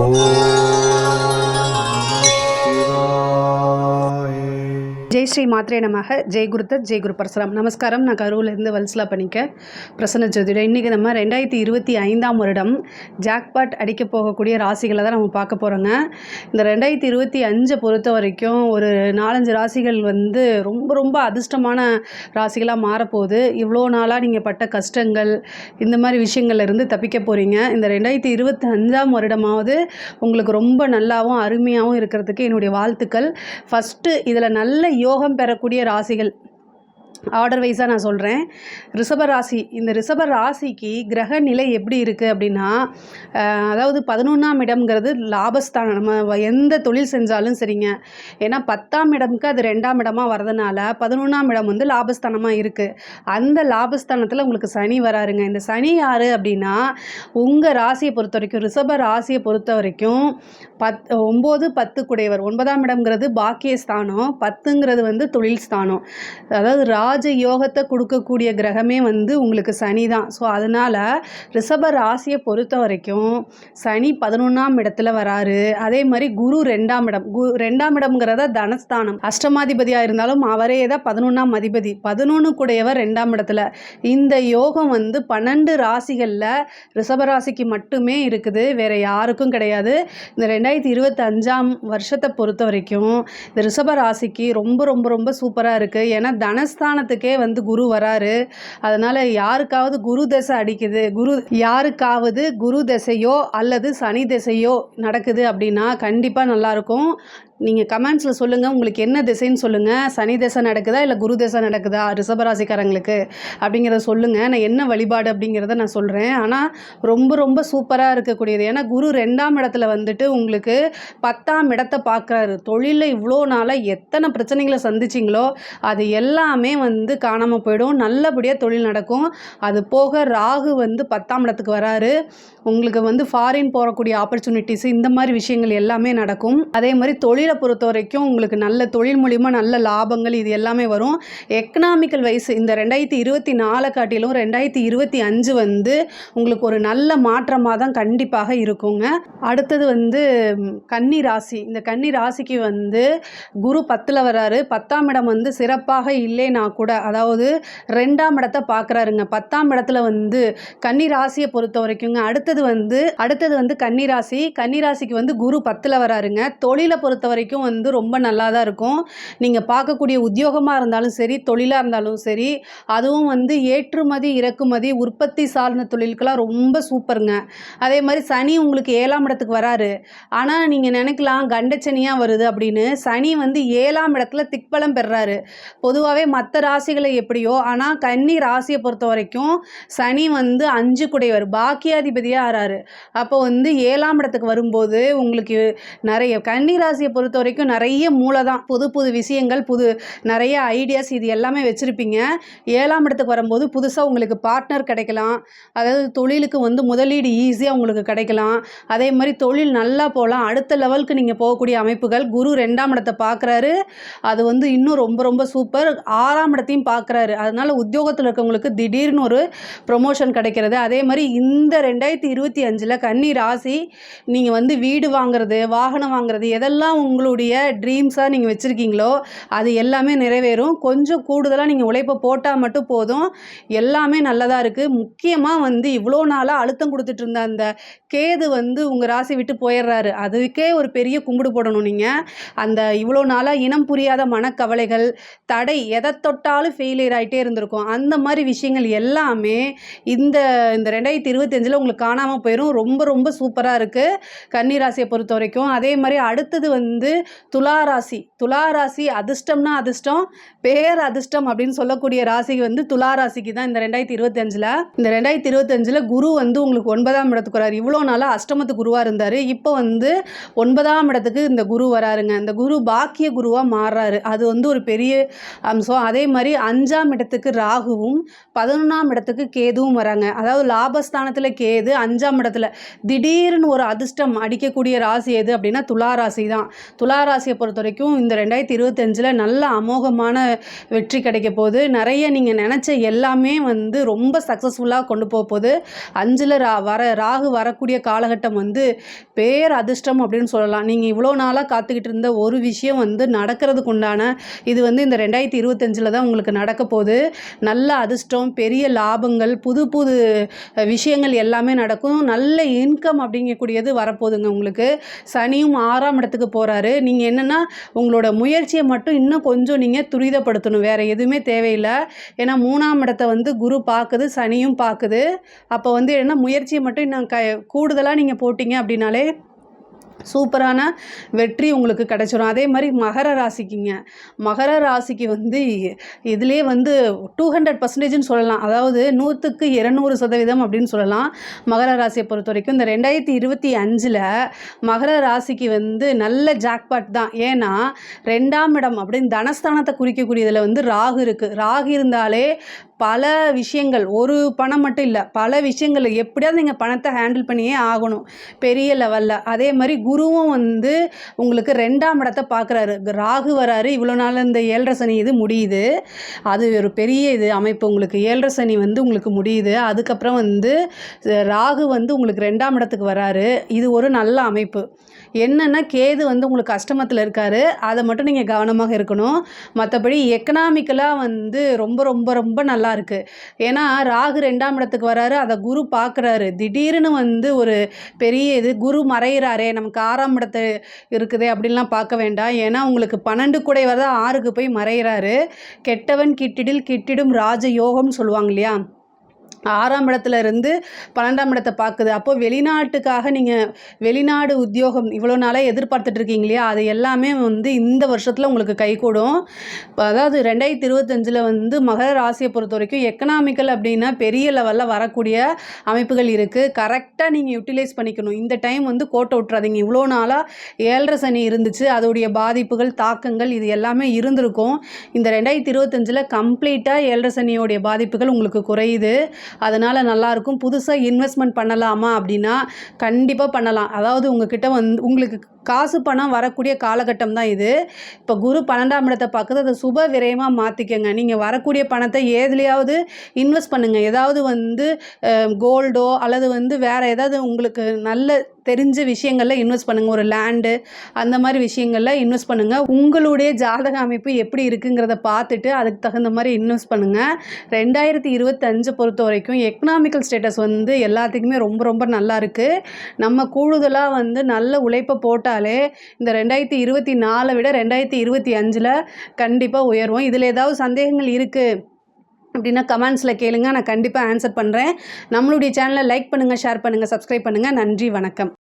Oh. Jai Sri Mhatre நமக. ஜெய் குருதத் ஜெய் குரு பரசுராம். நமஸ்காரம். நான் கரூர்லேருந்து வல்சலா பண்ணிக்க. பிரசன்ன ஜோதிடம் இன்றைக்கி நம்ம ரெண்டாயிரத்தி இருபத்தி ஐந்தாம் வருடம். ஜாக்பாட் அடிக்க போகக்கூடிய ராசிகளை தான் நம்ம பார்க்க போகிறோங்க இந்த ரெண்டாயிரத்தி இருபத்தி அஞ்சை பொறுத்த வரைக்கும் ஒரு நாலஞ்சு ராசிகள் வந்து ரொம்ப ரொம்ப அதிர்ஷ்டமான ராசிகளாக மாறப்போகுது. இவ்வளோ நாளாக நீங்கள் பட்ட கஷ்டங்கள் இந்த மாதிரி விஷயங்கள்லேருந்து தப்பிக்க போகிறீங்க இந்த ரெண்டாயிரத்தி இருபத்தி அஞ்சாம் வருடமாவது உங்களுக்கு ரொம்ப நல்லாவும் அருமையாகவும் இருக்கிறதுக்கு என்னுடைய வாழ்த்துக்கள். ஃபஸ்ட்டு இதில் நல்ல யோகம் பெறக்கூடிய ராசிகள். ஆர்டர் வைஸாக நான் சொல்கிறேன் ரிஷப ராசி இந்த ரிஷப ராசிக்கு கிரக நிலை எப்படி இருக்குது அப்படின்னா அதாவது பதினொன்றாம் இடம்ங்கிறது லாபஸ்தானம். நம்ம எந்த தொழில் செஞ்சாலும் சரிங்க. ஏன்னா பத்தாம் இடம்க்கு அது ரெண்டாம் இடமாக வரதுனால பதினொன்றாம் இடம் வந்து லாபஸ்தானமாக இருக்குது அந்த லாபஸ்தானத்தில் உங்களுக்கு சனி வராருங்க. இந்த சனி யார் அப்படின்னா உங்கள் ராசியை பொறுத்த வரைக்கும் ரிஷப ராசியை பொறுத்த வரைக்கும் பத் ஒம்பது பத்து குடையவர் ஒன்பதாம் இடம்ங்கிறது பாக்கியஸ்தானம். பத்துங்கிறது வந்து தொழில் ஸ்தானம் அதாவது ரா ராஜ யோகத்தை கொடுக்கக்கூடிய கிரகமே வந்து உங்களுக்கு சனி தான். ஸோ அதனால் ரிஷப ராசியை பொறுத்த வரைக்கும் சனி பதினொன்றாம் இடத்துல வராரு. அதே மாதிரி குரு ரெண்டாம் இடம். கு ரெண்டாம் இடம்ங்கிறத தனஸ்தானம். அஷ்டமாதிபதியாக இருந்தாலும் அவரே தான் பதினொன்றாம் அதிபதி. பதினொன்று கூடையவர் ரெண்டாம் இடத்துல. இந்த யோகம் வந்து பன்னெண்டு ராசிகளில் ரிஷபராசிக்கு மட்டுமே இருக்குது. வேற யாருக்கும் கிடையாது. இந்த ரெண்டாயிரத்தி இருபத்தஞ்சாம் வருஷத்தை பொறுத்த வரைக்கும் இந்த ரிஷப ராசிக்கு ரொம்ப ரொம்ப ரொம்ப சூப்பராக இருக்குது ஏன்னா தனஸ்தானத்துக்கே வந்து குரு வராரு. அதனால் யாருக்காவது குரு தசை அடிக்குது குரு யாருக்காவது குரு தசையோ அல்லது சனி தசையோ நடக்குது அப்படின்னா கண்டிப்பாக நல்லாயிருக்கும் நீங்கள் கமெண்ட்ஸில் சொல்லுங்கள் உங்களுக்கு என்ன திசைன்னு சொல்லுங்கள் சனி திசை நடக்குதா இல்லை குரு திசை நடக்குதா? ரிஷபராசிக்காரங்களுக்கு அப்படிங்கிறத சொல்லுங்கள் நான் என்ன வழிபாடு அப்படிங்கிறத நான் சொல்கிறேன் ஆனால் ரொம்ப ரொம்ப சூப்பராக இருக்கக்கூடியது. ஏன்னா குரு ரெண்டாம் இடத்துல வந்துட்டு உங்களுக்கு பத்தாம் இடத்தை பார்க்குறாரு. தொழிலில் இவ்வளோ நாளாக எத்தனை பிரச்சனைகளை சந்திச்சிங்களோ அது எல்லாமே வந்து காணாமல் போயிடும். நல்லபடியாக தொழில் நடக்கும். அது போக ராகு வந்து பத்தாம் இடத்துக்கு வராரு. உங்களுக்கு வந்து ஃபாரின் போகக்கூடிய ஆப்பர்ச்சுனிட்டிஸ் இந்த மாதிரி விஷயங்கள் எல்லாமே நடக்கும். அதே மாதிரி தொழிலை பொறுத்த வரைக்கும் உங்களுக்கு நல்ல தொழில் மூலிமா நல்ல லாபங்கள் இது எல்லாமே வரும். எக்கனாமிக்கல் வைஸ் இந்த ரெண்டாயிரத்தி இருபத்தி நாலை காட்டிலும் ரெண்டாயிரத்தி இருபத்தி அஞ்சு வந்து உங்களுக்கு ஒரு நல்ல மாற்றமாக தான் கண்டிப்பாக இருக்குங்க. அடுத்தது வந்து கன்னி ராசி. இந்த கன்னி ராசிக்கு வந்து குரு பத்தில் வராரு. பத்தாம் இடம் வந்து சிறப்பாக இல்லைனா கூட. அதாவது ரெண்டாம் இடத்தை பார்க்குறாருங்க. பத்தாம் இடத்துல வந்து கன்னி ராசியை பொறுத்த வரைக்குங்க. அடுத்தது வந்து அடுத்தது வந்து கன்னி ராசி. கன்னி ராசிக்கு வந்து குரு பத்தில் வராருங்க. தொழிலை பொறுத்த வரைக்கும் வந்து ரொம்ப நல்லா தான் இருக்கும். நீங்கள் பார்க்கக்கூடிய உத்தியோகமாக இருந்தாலும் சரி தொழிலாக இருந்தாலும் சரி அதுவும் வந்து ஏற்றுமதி இறக்குமதி உற்பத்தி சார்ந்த தொழிலுக்கெல்லாம் ரொம்ப சூப்பருங்க. அதே மாதிரி சனி உங்களுக்கு ஏழாம் இடத்துக்கு வராரு. ஆனால் நீங்கள் நினைக்கலாம் கண்டச்சனியாக வருது அப்படின்னு. சனி வந்து ஏழாம் இடத்துல திக்பலம் பெறாரு. பொதுவாகவே மற்ற ராசிகளை எப்படியோ ஆனால் கன்னி ராசியை பொறுத்த வரைக்கும் சனி வந்து அஞ்சு குடையவர் பாக்கியாதிபதியாக ஆறாரு. அப்போ வந்து ஏழாம் இடத்துக்கு வரும்போது உங்களுக்கு நிறைய கன்னி ராசியை பொறுத்த வரைக்கும் நிறைய மூளை தான் புது புது விஷயங்கள் புது நிறைய ஐடியாஸ் இது எல்லாமே வச்சுருப்பீங்க. ஏழாம் இடத்துக்கு வரும்போது புதுசாக உங்களுக்கு பார்ட்னர் கிடைக்கலாம். அதாவது தொழிலுக்கு வந்து முதலீடு ஈஸியாக உங்களுக்கு கிடைக்கலாம். அதே மாதிரி தொழில் நல்லா போகலாம். அடுத்த லெவலுக்கு நீங்கள் போகக்கூடிய அமைப்புகள் குரு ரெண்டாம் இடத்தை பார்க்குறாரு. அது வந்து இன்னும் ரொம்ப ரொம்ப சூப்பர் ஆறாம் இடத்தையும் பார்க்குறாரு அதனால் உத்தியோகத்தில் இருக்கவங்களுக்கு திடீர்னு ஒரு ப்ரொமோஷன் கிடைக்கிறது. அதே மாதிரி இந்த ரெண்டாயிரத்தி இருபத்தி அஞ்சில் கன்னி ராசி நீங்கள் வந்து வீடு வாங்குறது வாகனம் வாங்குறது எதெல்லாம் உங்களுடைய ட்ரீம்ஸாக நீங்கள் வச்சுருக்கீங்களோ அது எல்லாமே நிறைவேறும். கொஞ்சம் கூடுதலாக நீங்கள் உழைப்பை போட்டால் மட்டும் போதும். எல்லாமே நல்லதாக இருக்குது முக்கியமாக வந்து இவ்வளோ நாளாக அழுத்தம் கொடுத்துட்டு இருந்த அந்த கேது வந்து உங்கள் ராசி விட்டு போயிடுறாரு. அதுக்கே ஒரு பெரிய கும்பிடு போடணும் நீங்கள் அந்த இவ்வளோ நாளாக இனம் புரியாத மனக்கவலைகள் தடை எதை போட்டாலும் ஃபெயிலியர் ஆகிட்டே இருந்திருக்கும். அந்த மாதிரி விஷயங்கள் எல்லாமே இந்த இந்த ரெண்டாயிரத்தி இருபத்தஞ்சில் உங்களுக்கு காணாமல் போயிடும் ரொம்ப ரொம்ப சூப்பராக இருக்குது கன்னிராசியை பொறுத்த வரைக்கும் அதே மாதிரி அடுத்தது வந்து துலா ராசி துலா ராசி அதிர்ஷ்டம்னா அதிர்ஷ்டம் பேர் அதிர்ஷ்டம் அப்படின்னு சொல்லக்கூடிய ராசி வந்து துலா ராசிக்கு தான் இந்த ரெண்டாயிரத்தி இருபத்தஞ்சில். இந்த ரெண்டாயிரத்தி இருபத்தஞ்சில் குரு வந்து உங்களுக்கு ஒன்பதாம் இடத்துக்கு வராரு இவ்வளோ நாளாக அஷ்டமத்து குருவாக இருந்தார். இப்போ வந்து ஒன்பதாம் இடத்துக்கு இந்த குரு வராருங்க. இந்த குரு பாக்கிய குருவாக மாறுறாரு. அது வந்து ஒரு பெரிய அம்சம். அதே மாதிரி அஞ்சாம் இடத்துக்கு ராகுவும் பதினொன்றாம் இடத்துக்கு கேதுவும் வராங்க. அதாவது லாபஸ்தானத்தில் கேது அஞ்சாம் இடத்துல திடீர்னு ஒரு அதிர்ஷ்டம் அடிக்கக்கூடிய ராசி எது அப்படின்னா துலா ராசி தான். துலா ராசியை பொறுத்த வரைக்கும் இந்த ரெண்டாயிரத்தி இருபத்தஞ்சில் நல்ல அமோகமான வெற்றி கிடைக்க போகுது. நிறைய நீங்கள் நினச்ச எல்லாமே வந்து ரொம்ப சக்ஸஸ்ஃபுல்லாக கொண்டு போக போகுது. அஞ்சில் ரா வர ராகு வரக்கூடிய காலகட்டம் வந்து பேர் அதிர்ஷ்டம் அப்படின்னு சொல்லலாம். நீங்கள் இவ்வளோ நாளாக காத்துக்கிட்டு இருந்த ஒரு விஷயம் வந்து நடக்கிறதுக்கு உண்டான இது வந்து இந்த ரெண்டாயிரத்தி இருபத்தஞ்சில் தான் உங்களுக்கு நடக்க போகுது. நல்ல அதிர்ஷ்டம் பெரிய லாபங்கள் புது புது விஷயங்கள் எல்லாமே நடக்கும். நல்ல இன்கம் அப்படிங்கக்கூடியது வரப்போகுதுங்க உங்களுக்கு. சனியும் ஆறாம் இடத்துக்கு போகிறாரு நீங்கள் என்னென்னா உங்களோட முயற்சியை மட்டும் இன்னும் கொஞ்சம் நீங்கள் துரிதப்படுத்தணும். வேறு எதுவுமே தேவையில்லை. ஏன்னா மூணாம் இடத்த வந்து குரு பார்க்குது சனியும் பார்க்குது. அப்போ வந்து என்ன முயற்சியை மட்டும் இன்னும் க கூடுதலாக நீங்கள் போட்டிங்க அப்படின்னாலே சூப்பரான வெற்றி உங்களுக்கு கிடைச்சிடும் அதே மாதிரி மகர ராசிக்குங்க. மகர ராசிக்கு வந்து இதிலே வந்து டூ ஹண்ட்ரட் பர்சன்டேஜ்னு சொல்லலாம். அதாவது நூற்றுக்கு இரநூறு சதவீதம் அப்படின்னு சொல்லலாம். மகர ராசியை பொறுத்த வரைக்கும் இந்த ரெண்டாயிரத்தி இருபத்தி அஞ்சில் மகர ராசிக்கு வந்து நல்ல ஜாக்பாட் தான். ஏன்னா ரெண்டாம் இடம் அப்படின்னு தனஸ்தானத்தை குறிக்கக்கூடியதில் வந்து ராகு இருக்குது ராகு இருந்தாலே பல விஷயங்கள் ஒரு பணம் மட்டும் இல்லை பல விஷயங்கள் எப்படியாவது நீங்கள் பணத்தை ஹேண்டில் பண்ணியே ஆகணும். பெரிய லெவலில் அதே மாதிரி குருவும் வந்து உங்களுக்கு ரெண்டாம் இடத்த பார்க்குறாரு. ராகு வராரு இவ்வளோ நாள் இந்த ஏழரை சனி இது முடியுது. அது ஒரு பெரிய இது அமைப்பு உங்களுக்கு. ஏழரை சனி வந்து உங்களுக்கு முடியுது. அதுக்கப்புறம் வந்து ராகு வந்து உங்களுக்கு ரெண்டாம் இடத்துக்கு வராரு. இது ஒரு நல்ல அமைப்பு. என்னென்னா கேது வந்து உங்களுக்கு கஷ்டமத்தில் இருக்காரு. அதை மட்டும் நீங்கள் கவனமாக இருக்கணும். மற்றபடி எக்கனாமிக்கலாக வந்து ரொம்ப ரொம்ப ரொம்ப நல்லா இருக்குது ஏன்னா ராகு ரெண்டாம் இடத்துக்கு வராரு. அதை குரு பார்க்குறாரு. திடீர்னு வந்து ஒரு பெரிய இது குரு மறைகிறாரே நமக்கு ஆறாம் இடத்து இருக்குது அப்படின்லாம் பார்க்க வேண்டாம். ஏன்னா உங்களுக்கு பன்னெண்டு கூடை வரதான் ஆறுக்கு போய் மறையிறாரு. கெட்டவன் கிட்டிடில் கிட்டிடும் ராஜ யோகம்னு சொல்லுவாங்க இல்லையா? ஆறாம் இடத்துல இருந்து பன்னெண்டாம் இடத்தை பார்க்குது. அப்போ வெளிநாட்டுக்காக நீங்கள் வெளிநாடு உத்தியோகம் இவ்வளோ நாளாக எதிர்பார்த்துட்டு இருக்கீங்க இல்லையா? அது எல்லாமே வந்து இந்த வருஷத்தில் உங்களுக்கு கைகூடும். அதாவது ரெண்டாயிரத்தி இருபத்தஞ்சில் வந்து மகர ராசியை பொறுத்த வரைக்கும் எக்கனாமிக்கல் அப்படின்னா பெரிய லெவலில் வரக்கூடிய அமைப்புகள் இருக்குது கரெக்டாக நீங்கள் யூட்டிலைஸ் பண்ணிக்கணும். இந்த டைம் வந்து கோட்டை விட்டுறாதீங்க. இவ்வளோ நாளாக ஏழரை சனி இருந்துச்சு. அதோடைய பாதிப்புகள் தாக்கங்கள் இது எல்லாமே இருந்திருக்கும். இந்த ரெண்டாயிரத்தி இருபத்தஞ்சில் கம்ப்ளீட்டாக ஏழரை சனியோடைய பாதிப்புகள் உங்களுக்கு குறையுது. அதனால் நல்லாயிருக்கும் புதுசாக இன்வெஸ்ட்மெண்ட் பண்ணலாமா அப்படின்னா கண்டிப்பாக பண்ணலாம். அதாவது உங்ககிட்ட வந்து உங்களுக்கு காசு பணம் வரக்கூடிய காலகட்டம் தான் இது. இப்போ குரு பன்னெண்டாம் இடத்தை பார்க்குறது அதை சுப விரயமாக மாற்றிக்கங்க நீங்கள் வரக்கூடிய பணத்தை ஏதுலையாவது இன்வெஸ்ட் பண்ணுங்கள் ஏதாவது வந்து கோல்டோ அல்லது வந்து வேறு ஏதாவது உங்களுக்கு நல்ல தெரிஞ்ச விஷயங்களில் இன்வெஸ்ட் பண்ணுங்கள் ஒரு லேண்டு அந்த மாதிரி விஷயங்களில் இன்வெஸ்ட் பண்ணுங்கள் உங்களுடைய ஜாதக அமைப்பு எப்படி இருக்குங்கிறத பார்த்துட்டு அதுக்கு தகுந்த மாதிரி இன்வெஸ்ட் பண்ணுங்கள் ரெண்டாயிரத்தி இருபத்தஞ்சு பொறுத்த வரைக்கும் எக்கனாமிக்கல் ஸ்டேட்டஸ் வந்து எல்லாத்துக்குமே ரொம்ப ரொம்ப நல்லா இருக்குது நம்ம கூடுதலாக வந்து நல்ல உழைப்பை போட்டால் இந்த ரெண்டாயிரத்தி இருபத்தி நாலை விட ரெண்டாயிரத்தி இருபத்தி அஞ்சில் கண்டிப்பாக உயர்வோம். இதில் ஏதாவது சந்தேகங்கள் இருக்குது அப்படின்னா கமெண்ட்ஸில் கேளுங்க. நான் கண்டிப்பாக ஆன்சர் பண்ணுறேன் நம்மளுடைய சேனலை லைக் பண்ணுங்கள் ஷேர் பண்ணுங்கள் சப்ஸ்கிரைப் பண்ணுங்கள் நன்றி வணக்கம்.